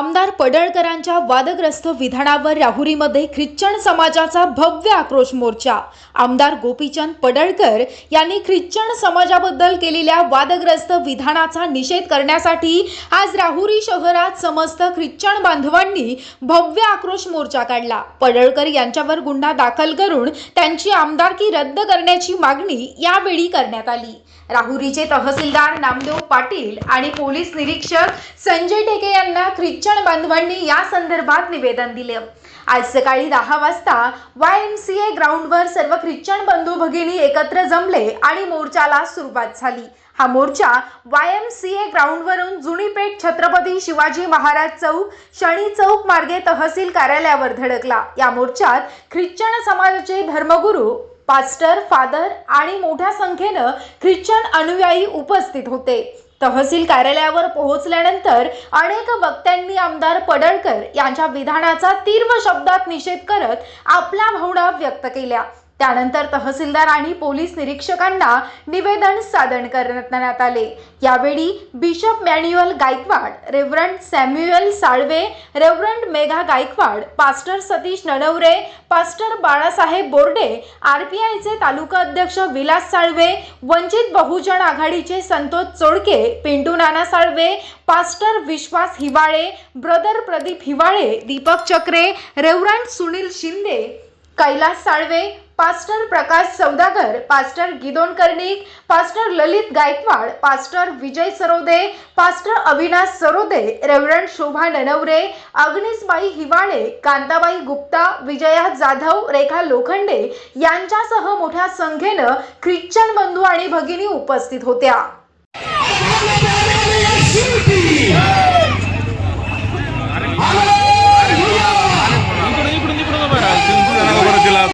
आमदार पडळकरांच्या वादग्रस्त विधानावर राहुरीमध्ये ख्रिश्चन समाजाचा भव्य आक्रोश मोर्चा. आमदार गोपीचंद पडळकर यांनी ख्रिश्चन समाजाबद्दल केलेल्या वादग्रस्त विधानाचा निषेध करण्यासाठी आज राहुरी शहरात समस्त ख्रिश्चन बांधवांनी भव्य आक्रोश मोर्चा काढला. पडळकर यांच्यावर गुन्हा दाखल करून त्यांची आमदारकी रद्द करण्याची मागणी यावेळी करण्यात आली. राहुरीचे तहसीलदार नामदेव पाटील आणि पोलीस निरीक्षक संजय टेके यांना ख्रिश्चन बांधवांनी या संदर्भात निवेदन दिले. आज सकाळी दहा वाजता वाय एम सी ए ग्राउंडवर सर्व ख्रिश्चन बंधू भगिनी एकत्र जमले आणि मोर्चाला सुरुवात झाली. हा मोर्चा वाय एम सी ए ग्राउंडवरून जुनी पेठ छत्रपती शिवाजी महाराज चौक शनी चौक मार्गे तहसील कार्यालयावर धडकला. या मोर्चात ख्रिश्चन समाजाचे धर्मगुरू पास्टर फादर आणि मोठ्या संख्येनं ख्रिश्चन अनुयायी उपस्थित होते. तहसील कार्यालयावर पोहोचल्यानंतर अनेक वक्त्यांनी आमदार पडळकर यांच्या विधानाचा तीव्र शब्दात निषेध करत आपल्या भावना व्यक्त केल्या. त्यानंतर तहसीलदार आणि पोलीस निरीक्षकांना निवेदन सादर करण्यात आले. यावेळी bishop Manuel Gaikwad reverend Samuel Salve reverend Megha Gaikwad pastor Satish Nanaware pastor Balasaheb Borde R P आयचे तालुका अध्यक्ष विलास साळवे वंचित बहुजन आघाडीचे Santosh Chodke Pintu Nana Salve pastor Vishwas Hiwale brother Pradeep Hiwale Deepak Chakre reverend Sunil Shinde Kailas Salve pastor Prakash Saudagar pastor Gideon Karnik pastor Lalit Gaikwad pastor Vijay Sarode pastor Avinash Sarode reverend Shobha Nanaware अग्निसबाई Hiwale Kantabai Gupta Vijaya Jadhav Rekha Lokhande यांच्यासह मोठ्या संख्येनं Christian बंधू आणि भगिनी उपस्थित होत्या.